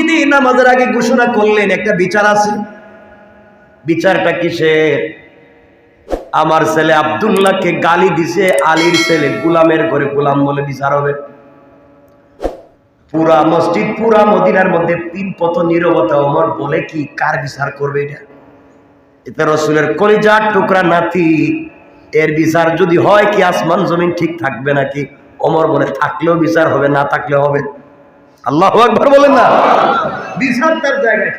মসজিদে নামাজের আগে ঘোষণা করলেন, একটা বিচার আছে। বিচারটা কিসের? আমার ছেলে আব্দুল্লাহকে গালি দিছে, আলীর ছেলে গুলামের ঘরে গুলাম বলে বিচার হবে। পুরা মসজিদ, পুরা মদিনার মধ্যে তিন পথ নীরবতা। ওমর বলে কি, কার বিচার করবে এটা? এতে রসুলের কলিজার টুকরা নাতি, এর বিচার যদি হয় কি, আসমান জমিন ঠিক থাকবে নাকি? ওমর বলে, থাকলেও বিচার হবে, না থাকলেও হবে। আল্লাহ একবার বলেন না। তার জায়গায়।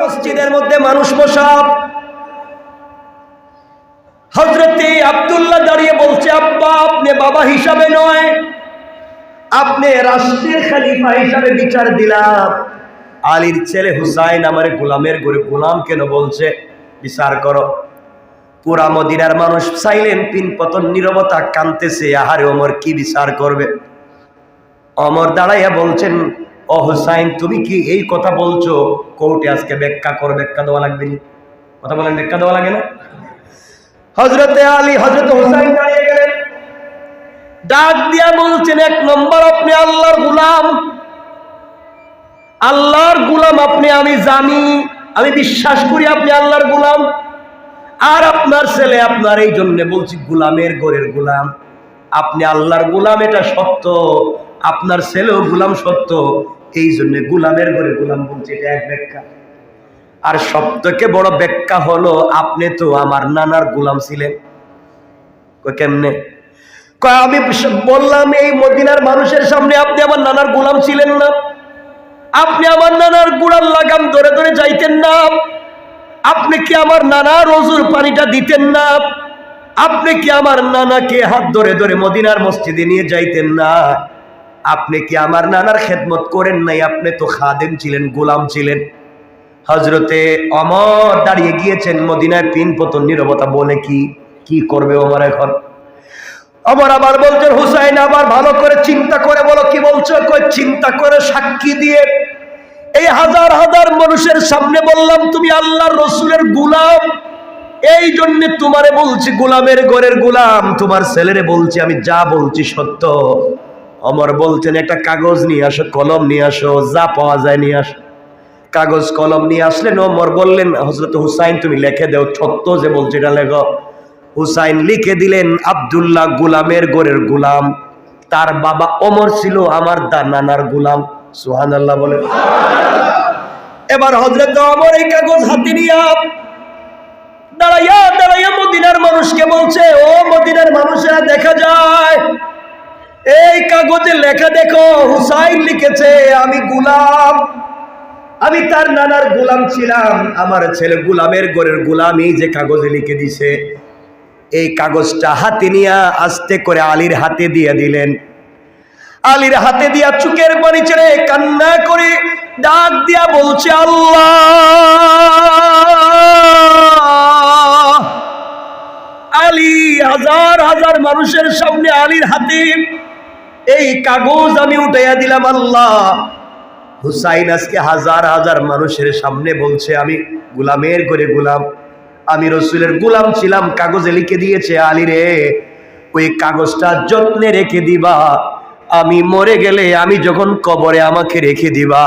মসজিদের মধ্যে মানুষ বসাব। হজরতে আব্দুল্লাহ দাঁড়িয়ে বলছে আব্বা আপনি বাবা হিসাবে নয়। আপনি রাষ্ট্রের খালিফা হিসাবে বিচার দিলাম। আলীর ছেলে হুসাইন আমার গোলামের গরে গোলাম কেন বলছে? বিচার করো। পুরা মদিনার মানুষ চাইলেন পিন পতন নিরবতা কানতেছে আহারে ওমর কি বিচার করবে? অমর দাঁড়াইয়া বলছেন, ও হুসাইন, তুমি কি এই কথা বলছো? কোর্টে আজকে ব্যাখ্যা কর, ব্যাখ্যা দেওয়া লাগবে কথা বলেন, ব্যাখ্যা দেওয়া লাগে না? হজরতে আলী হজরত হুসাইন দাঁড়িয়ে গেলেন। ডাক দিয়া বলছেন, এক নম্বর আপনি আল্লাহর গুলাম। আল্লাহর গুলাম আপনি, আমি জানি, আমি বিশ্বাস করি আপনি আল্লাহর গুলাম। আর আপনার ছেলে আপনার এই জন্য বলছি, গুলামের গোরের গুলাম। আপনি আল্লাহর গুলাম, এটা সত্য। আপনার ছেলেও গুলাম সত্য। এই জন্য গুলামের ঘরে গুলাম বলছি, এটা এক ব্যাখ্যা। আর সব থেকে বড় ব্যাখ্যা হলো, আপনি তো আমার নানার গুলাম ছিলেন। কেমনে? আমি বললাম, এই মদিনার মানুষের সামনে আপনি আমার নানার গোলাম ছিলেন না। আপনি আমার নানার গুড়ার লাগাম ধরে ধরে যাইতেন না। আপনি কি আমার নানা রজুর পানিটা দিতেন না? আপনি কি আমার নানাকে হাত ধরে ধরে মদিনার মসজিদে নিয়ে যাইতেন না? আপনি কি আমার নানার খেদমত করেন নাই? আপনি তো খাদেম ছিলেন, গোলাম ছিলেন। হজরতে অমর দাঁড়িয়ে গিয়েছেন মদিনায় পিন পতন নিরবতা বলে, কি কি করবে অমর এখন? আমার আবার বলছেন, হুসাইন আবার ভালো করে চিন্তা করে বলো, কি বলছো? কই, চিন্তা করে সাক্ষী দিয়ে এই হাজার হাজার মানুষের সামনে বললাম, তুমি আল্লাহর রসুলের গুলাম। এই জন্য তোমারে বলছি, গোলামের ঘরের গোলাম। তোমার ছেলেরে বলছি, আমি যা বলছি সত্য। অমর বলছেন, একটা কাগজ নিয়ে আসো, কলম নিয়ে আসো, যা পাওয়া যায় নিয়ে আসো। কাগজ, কলম নিয়ে আসলেন, অমর বললেন হজরত হুসাইন, তুমি লিখে দেও সত্য যে বলছি এটা লেখো। হুসাইন লিখে দিলেন, আব্দুল্লাহ গুলামের গোরের গুলাম, তার বাবা অমর ছিল, আমার দা নানার গুলাম। সুহান আল্লাহ বলে এবার হজরত অমর এই কাগজ হাতে নিয়ে দাঁড়াইয়া দাঁড়াইয়া মদিনার মানুষকে বলছে, ও মদিনার মানুষেরা, দেখা যায় এই কাগজে লেখা দেখো, হুসাইন লিখেছে, আমি গুলাম। আমি তার নানার গোলাম ছিলাম, আমার ছেলে গোলামের গোলাম, এই যে কাগজে লিখে দিছে। এই কাগজটা হাতে নিয়ে আস্তে করে আলীর হাতে দিয়ে দিলেন। আলীর হাতে দিয়া চুকের পানি ছেড়ে কান্না করে ডাক দিয়া বলছে, আল্লাহ! আলী হাজার হাজার মানুষের সামনে আলীর হাতে এই কাগজ আমি উঠাইয়া দিলাম আল্লাহ। হুসাইন আজকে হাজার হাজার মানুষের সামনে বলছে, আমি গুলামের করে গুলাম। আমি রসুলের গুলাম ছিলাম, কাগজে লিখে দিয়েছে আলী রে। ওই কাগজটা যত্নে রেখে দিবা। আমি মরে গেলে আমি যখন কবরে আমাকে রেখে দিবা।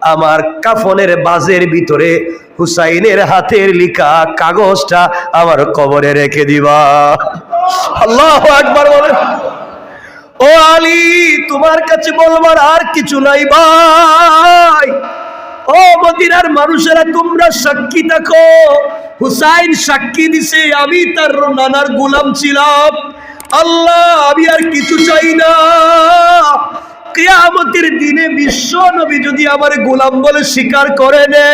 আমার কাফনের বাজের ভিতরে হুসাইনের হাতের লিখা কাগজটা আমার কবরে রেখে দিবা। আল্লাহ একবার বলে ও আলী তোমার কাছে বলবার আর কিছু নাই ভাই। ও মদিনার মানুষেরা, তোমরা সাক্ষী দেখো হুসাইন সাক্ষী দিছে, আমি তার নানার গোলাম ছিলাম। আল্লাহ, আমি আর কিছু চাই না। কেয়ামতের দিনে বিশ্ব নবী যদি আমার গোলাম বলে স্বীকার করে নে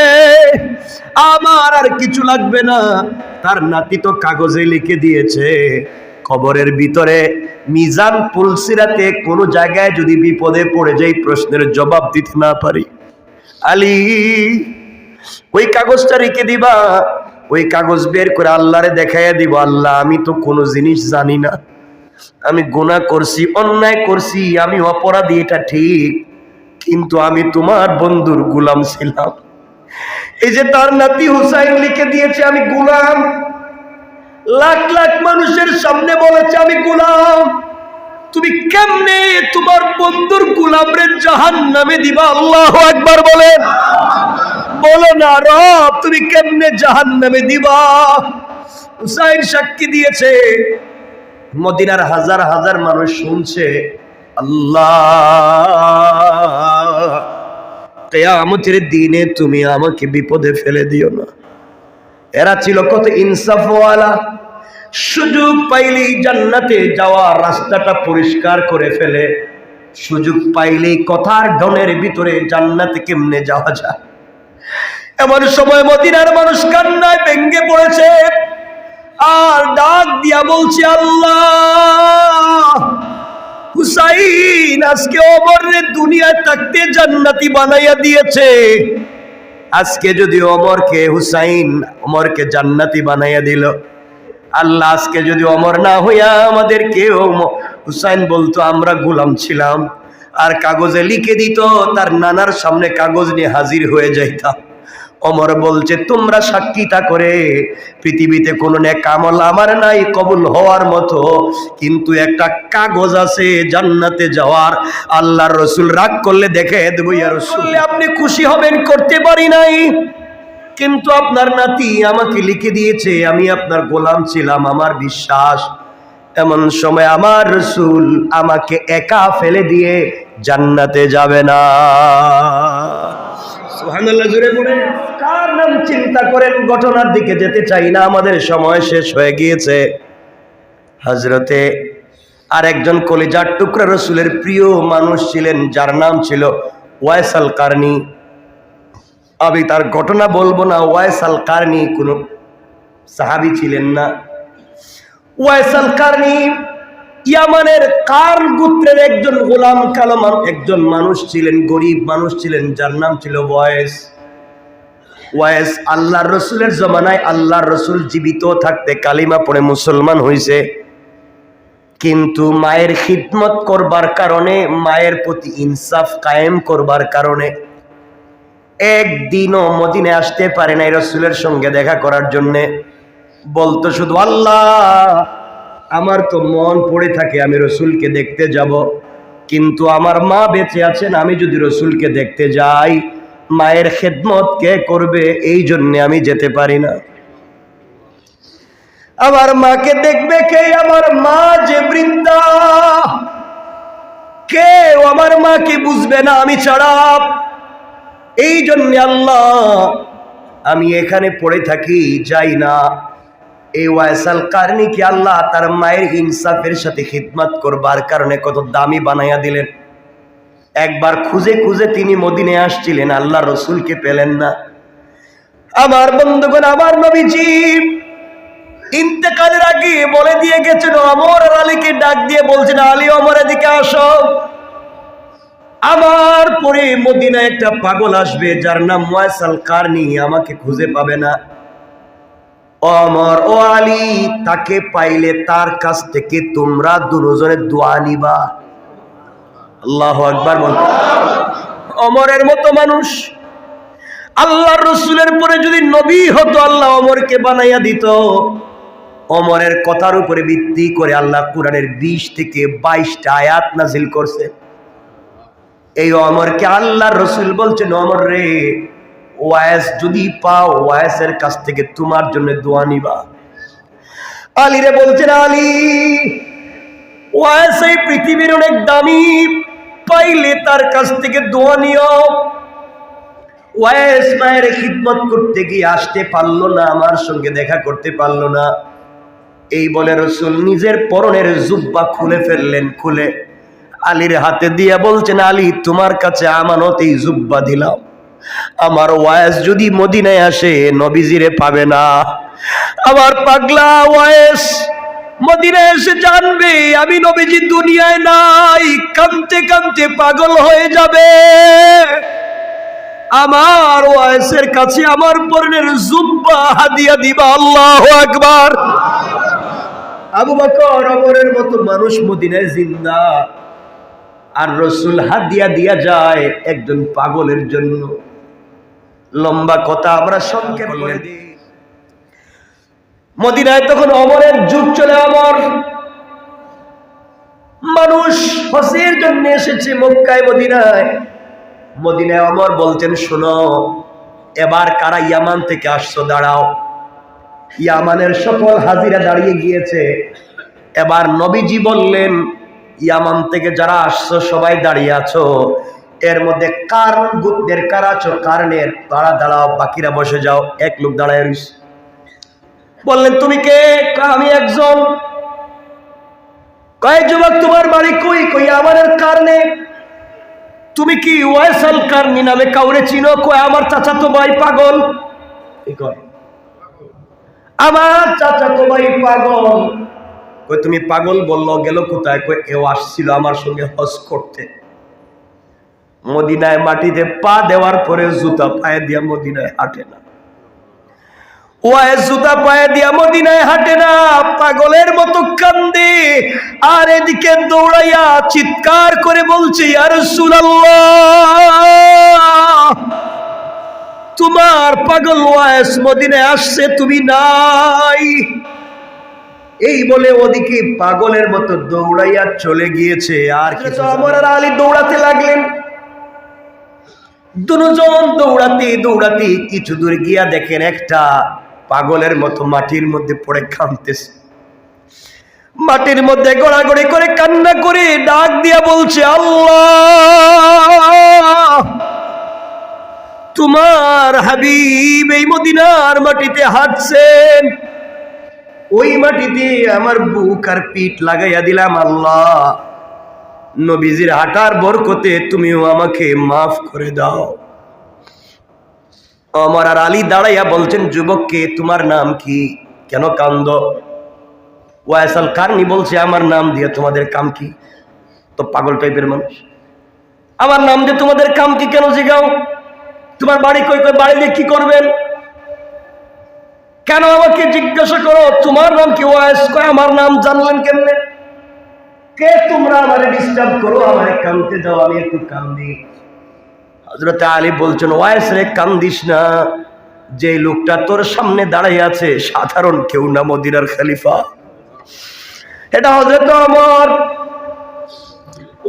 আমার আর কিছু লাগবে না। তার নাতি তো কাগজে লিখে দিয়েছে। খবরের ভিতরে মিজান পুলসিরাতে কোনো জায়গায় যদি বিপদে পড়ে যাই, প্রশ্নের জবাব দিতে না পারি। আলী, ওই কাগজটা রেখে দিবা। ওই কাগজ বের করে আল্লাহরে দেখাইয়া দিব, আল্লাহ, আমি তো কোনো জিনিস জানি না। আমি গুনাহ করছি, অন্যায় করছি, আমি অপরাধী, এটা ঠিক। কিন্তু আমি তোমার বন্ধুর গুলাম ছিলাম। এই যে তার নাতি হুসাইন লিখে দিয়েছে, আমি গুলাম। লাখ লাখ মানুষের সামনে বলেছে, আমি গুলাম। তুমি কেমনে তোমার বন্ধুর গুলামরে জাহান নামে দিবা? আল্লাহ একবার বলেন। বলো না, রব, তুমি কেমনে জাহান নামে দিবা? হুসাইন সাক্ষী দিয়েছে, মদিনার হাজার হাজার মানুষ শুনছে, আল্লাহ, কেয়ামতের দিনে তুমি আমাকে বিপদে ফেলে দিও না। এরা ছিল কত ইনসাফওয়ালা। সুযোগ পাইলেই জান্নাতে যাওয়ার রাস্তাটা পরিষ্কার করে ফেলে। সুযোগ পাইলেই কথার ডনের ভিতরে জান্নাতে কেমনে যাওয়া যায়? এমন সময় মদিনার মানুষ কান্নায় ভেঙ্গে পড়েছে। আর ডাক দিয়া বলছে, আল্লাহ আজকে অমরে দুনিয়ায় থাকতে জান্নাতি বানাইয়া দিয়েছে। আজকে যদি অমরকে হুসাইন অমরকে জান্নাতি বানাইয়া দিল, আল্লাহ আজকে যদি অমর না হইয়া আমাদের কেউ হুসাইন বলতো, আমরা গুলাম ছিলাম। আর কাগজে লিখে দিত, তার নানার সামনে কাগজ নিয়ে হাজির হয়ে যাইতাম। অমর বলছে, তোমরা সাক্ষীতা করে, পৃথিবীতে কোনো নেক আমল আমার নাই কবুল হওয়ার মতো। কিন্তু একটা কাগজ আছে জান্নাতে যাওয়ার, আল্লাহর রসুল রাগ করলে দেখে দেবো, ইয়া আপনি খুশি হবেন, করতে পারি নাই। কিন্তু আপনার নাতি আমাকে লিখে দিয়েছে, আমি আপনার গোলাম ছিলাম, আমার বিশ্বাস। এমন সময় আমার রসুল আমাকে একা ফেলে দিয়ে জান্নাতে যাবে না। কার নাম চিন্তা করেন? ঘটনার দিকে যেতে চাই না, আমাদের সময় শেষ হয়ে গিয়েছে। হজরতে আর একজন কলিজার টুকরা রসুলের প্রিয় মানুষ ছিলেন, যার নাম ছিল ওয়াইসাল কারনি। আমি তার ঘটনা বলব না, ওয়াইসাল কারনি কোনো সাহাবি ছিলেন না। ওয়াইসাল কারনি ইয়ামানের কার গোত্রের একজন গোলাম কালো একজন মানুষ ছিলেন, গরিব মানুষ ছিলেন, যার নাম ছিল ওয়েস ওয়েস আল্লাহর রসুলের জমানায় আল্লাহর রসুল জীবিত থাকতে কালিমা পড়ে মুসলমান হইছে। কিন্তু মায়ের খিদমত করবার কারণে, মায়ের প্রতি ইনসাফ কায়েম করবার কারণে একদিনও মদিনে আসতে পারে নাই রসুলের সঙ্গে দেখা করার জন্যে। বলতো শুধু আল্লাহ আমার তো মন পড়ে থাকে, আমি রসুলকে দেখতে যাব। কিন্তু আমার মা বেঁচে আছেন, আমি যদি রসুলকে দেখতে যাই, মায়ের খেদমত কে করবে? এই জন্যে আমি যেতে পারি না। আমার মাকে দেখবে কে? আমার মা যে বৃন্দা কেউ আমার মাকে বুঝবে না, আমি ছাড়া। এই জন্য আল্লাহ, আমি এখানে পড়ে থাকি, যাই না। এই ওয়াইসাল কারণে কি আল্লাহ তার মায়ের ইনসাফের সাথে খিদমত করবার কারণে কত দামি বানাইয়া দিলেন? একবার খুঁজে খুঁজে তিনি মদিনে আসছিলেন আল্লাহ রসুলকে পেলেন না। আমার বন্ধুগণ, আমার নবীজি, ইন্তেকালের আগে বলে দিয়ে গেছেন, অমর আলীকে ডাক দিয়ে বলছেন, আলী অমর এদিকে আসো। আমার পরে মদিনা একটা পাগল আসবে, যার নাম ময়সাল কারনি আমাকে খুঁজে পাবে না। অমর ও আলী, তাকে পাইলে তার কাছ থেকে তোমরা দুজনে দোয়া নিবা। আল্লাহ আকবার বল। অমরের মতো মানুষ। আল্লাহ রসুলের পরে যদি নবী হতো, আল্লাহ অমরকে বানাইয়া দিত। অমরের কথার উপরে ভিত্তি করে আল্লাহ কোরআনের বিশ থেকে বাইশটা আয়াত নাজিল করছে। এই অমরকে আল্লাহ রসুল বলছেন, অমর রে ওয়াইস, যদি পাও ওয়াইসের কাছ থেকে তোমার জন্য দোয়া নিবা। আলী রে বলছেন, আলী, ওয়াইস এই পৃথিবীর অনেক দামি, পাইলে তার কাছ থেকে দোয়া নিও। ওয়াইস মায়ের খিদমত করতে গিয়ে আসতে পারল না, আমার সঙ্গে দেখা করতে পারল না। এই বলে রসুল নিজের পরনের জুব্বা খুলে ফেললেন, খুলে। আলীর হাতে দিয়ে বলছেন, আলী, তোমার কাছে আমানত এই জুব্বা দিলাম। আমার ওয়াইস যদি মদিনায় আসে, নবীজিরে পাবে না। আমার পাগলা ওয়াইস মদিনায় এসে জানবে, আমি নবীজি দুনিয়ায় নাই কামতে কামতে পাগল হয়ে যাবে। আমার ওয়াইসের কাছে আমার পরনের জুব্বা হাদিয়া দিবা, আল্লাহ আকবার। আবু বকর অমরের মতো মানুষ মদিনায় জিন্দা। আর রসুল হাদিয়া দিয়া যায় একজন পাগলের জন্য। লম্বা কথা আমরা সংক্ষেপ করে দিই। মদিনায় তখন অমরের যুগ চলে অমর। মানুষ হসের জন্য এসেছে মক্কায় মদিনায়। মদিনায় অমর বলছেন শোনো এবার কারা ইয়ামান থেকে আসছো দাঁড়াও। ইয়ামানের সকল হাজিরা দাঁড়িয়ে গিয়েছে। এবার নবীজি বললেন ইয়ামান থেকে যারা আসছো সবাই দাঁড়িয়ে আছো। এর মধ্যে কার গুদ্দের কার আছো কারণের তারা দাঁড়াও বাকিরা বসে যাও এক লোক দাঁড়ায় রইছে বললেন তুমি কে? আমি একজন। কয়েক যুবক তোমার বাড়ি কই? কই আমার কারণে? তুমি কি ওয়াইসাল কারনি নামে কাউরে চিনো? কয় আমার চাচা তো ভাই পাগল। কয়, আমার চাচা তো ভাই পাগল। কই তুমি পাগল বলল গেল কোথায়? কই এও আসছিল আমার সঙ্গে হজ করতে। মদিনায় মাটিতে পা দেওয়ার পরে জুতা পায়ে দিয়া মদিনায় হাঁটে না। ওয়ায় জুতা পায়ে দিয়া মদিনায় হাঁটে না পাগলের মতো কান্দে। আর এদিকে দৌড়াইয়া চিৎকার করে বলছে আর তোমার পাগল ওয়াইস মদিনায় আসছে তুমি নাই। এই বলে ওদিকে পাগলের মতো দৌড়াইয়া চলে গিয়েছে। আর কিছু আমার আলী দৌড়াতে লাগলেন। দুজন দৌড়াতে দৌড়াতে কিছু দূর গিয়া দেখেন একটা পাগলের মতো মাটির মধ্যে পড়ে কাঁদতেছে। মাটির মধ্যে গড়াগড়ি করে কান্না করে ডাক দিয়া বলছে, আল্লাহ! তোমার হাবিব এই মদিনার মাটিতে হাঁটছেন। ওই মাটিতে আমার বুক আর পিঠ লাগাইয়া দিলাম, আল্লাহ! নবীজির হাঁটার বরকতে তুমিও আমাকে মাফ করে দাও। আমার আর আলী দাঁড়াইয়া বলছেন, যুবককে, তোমার নাম কি? কেন কান্দ? ওয়াইসাল কারনি বলছে, আমার নাম দিয়ে তোমাদের কাম কি? তো পাগল টাইপের মানুষ। আমার নাম দিয়ে তোমাদের কাম কি কেন জিগাও? তোমার বাড়ি কই কই, বাড়ি দিয়ে কি করবেন? কেন আমাকে জিজ্ঞাসা করো? তোমার নাম কি? ওয়াইস কয়, আমার নাম জানলেন কেমনে? কে তোমরা আমারে ডিস্টার্ব করো? আমারে কানতে দাও, আমি একটু কান্দি। হজরত আলী বলছেন, ওয়াইস রে, কান্দিস না। যে লোকটা তোর সামনে দাঁড়াই আছে, সাধারণ কেউ না মদিনার খালিফা। এটা হজরত আমার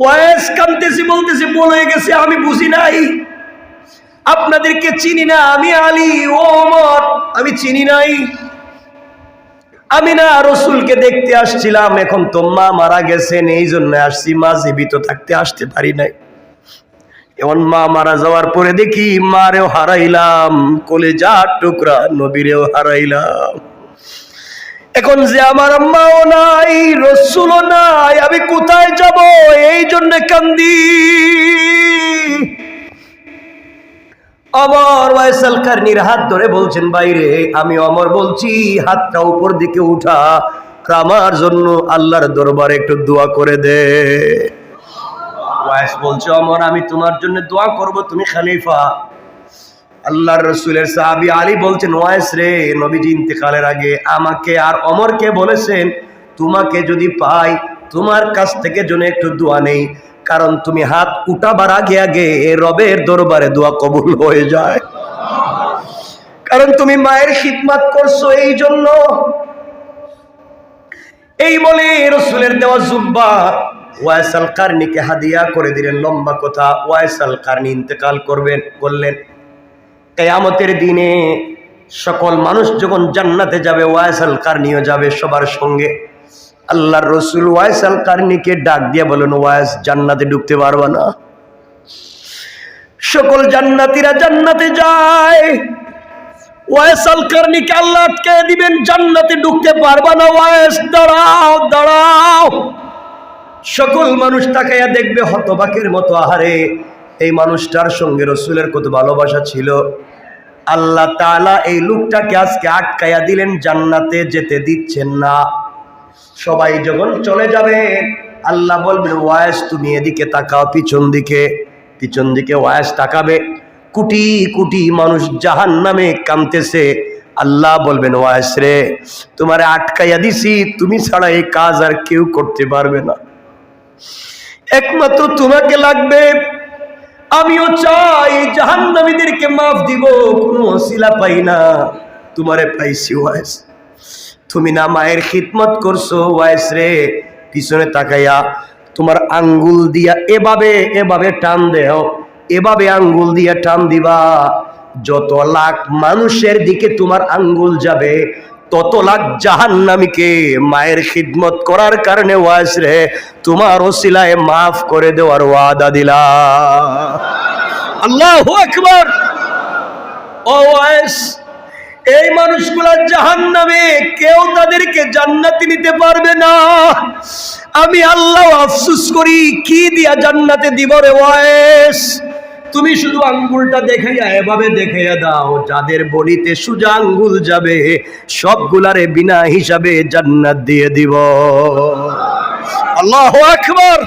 ওয়াইস কান্দেছি বলতেছি, বলে গেছে, আমি বুঝি নাই। আপনাদেরকে চিনি না, আমি আলী, ও অমর আমি চিনি নাই। আমি না রসুলকে দেখতে আসছিলাম, এখন তো মা মারা গেছেন, এই জন্য আসছি, মা জীবিত থাকতে আসতে পারি নাই। এমন মা মারা যাওয়ার পরে দেখি মারেও হারাইলাম কলে যা টুকরা নবীরেও হারাইলাম। এখন যে আমার আম্মাও নাই, রসুলও নাই, আমি কোথায় যাব? এই জন্য কান্দি। অমর ওয়াইসাল কারনির হাত ধরে বলছেন, বাইরে, আমি অমর বলছি, হাতটা উপর দিকে উঠা। আমার জন্য আল্লাহর দরবারে একটু দোয়া করে দে। ওয়াইস বলছে, অমর, আমি তোমার জন্য দোয়া করব, তুমি খালিফা। আল্লাহর রসুলের সাহাবি আলী বলছেন, ওয়াইস রে, নবীজি ইন্তেকালের আগে আমাকে আর অমরকে বলেছেন, তোমাকে যদি পাই, তোমার কাছ থেকে জন্য একটু দোয়া নেই। কারণ তুমি হাত উঠাবার আগে আগে রবের দরবারে দোয়া কবুল হয়ে যায়। কারণ তুমি মায়ের খিদমাত করছ এই জন্য এই বলে রসুলের দেওয়া জুব্বা ওয়াইসাল কারনিকে হাদিয়া করে দিলেন, লম্বা কথা ওয়াইসাল কারনি ইন্তেকাল করবেন করলেন কেয়ামতের দিনে সকল মানুষ যখন জান্নাতে যাবে ওয়াইসাল কারনিও যাবে সবার সঙ্গে। আল্লাহর রসুল ওয়াইসাল কারনিকে ডাক দিয়ে বলেন, ওয়াইস, জান্নাতে ঢুকতে পারবা না। সকল জান্নাতীরা জান্নাতে যায়। আল্লাহ দিবেন, জান্নাতে ওয়াইস, দাঁড়াও দাঁড়াও। সকল মানুষ দেখবে, হতবাকের মতো এই মানুষটার সঙ্গে রসুলের কত ভালোবাসা ছিল। আল্লাহ এই লোকটাকে আজকে আটকাইয়া দিলেন, জান্নাতে যেতে দিচ্ছেন না। সবাই যখন চলে যাবে, আল্লাহ বলবেন, ওয়াইস, তুমি এদিকে তাকাও, পিছন দিকে। পিছন দিকে ওয়াইস তাকাবে। কোটি কোটি মানুষ জাহান নামে কামতেছে আল্লাহ বলবেন, ওয়াইস রে, তোমারে আটকাইয়া দিছি, তুমি ছাড়া এই কাজ আর কেউ করতে পারবে না। একমাত্র তোমাকে লাগবে। আমিও চাই জাহান্নামীদেরকে মাফ দিব, কোনো অশিলা পাই না। তোমারে পাইছি, ওয়াইস। তুমি না মায়ের খিদমত করছ, ওয়াইস রে। পিছনে তাকাইয়া তোমার আঙ্গুল দিয়া এভাবে এভাবে টান দেও, এভাবে আঙ্গুল দিয়া টান দিবা। যত লাখ মানুষের দিকে তোমার আঙ্গুল যাবে, তত লাখ জাহান্নামীকে মায়ের খিদমত করার কারণে ওয়াস রে, তোমার ওসিলায় মাফ করে দেওয়ার ওয়াদা দিলা। আল্লাহ ও ওয়াস এই মানুষগুলা জাহান নামে কেউ তাদেরকে জান্নাতি নিতে পারবে না। আমি আল্লাহ আফসুস করি, কি দিয়া জান্নাতে দিব রে ওয়াইস? তুমি শুধু আঙ্গুলটা দেখাইয়া এভাবে দেখাইয়া দাও, যাদের বলিতে সুজা আঙ্গুল যাবে, সবগুলারে বিনা হিসাবে জান্নাত দিয়ে দিব। আল্লাহ আকবার!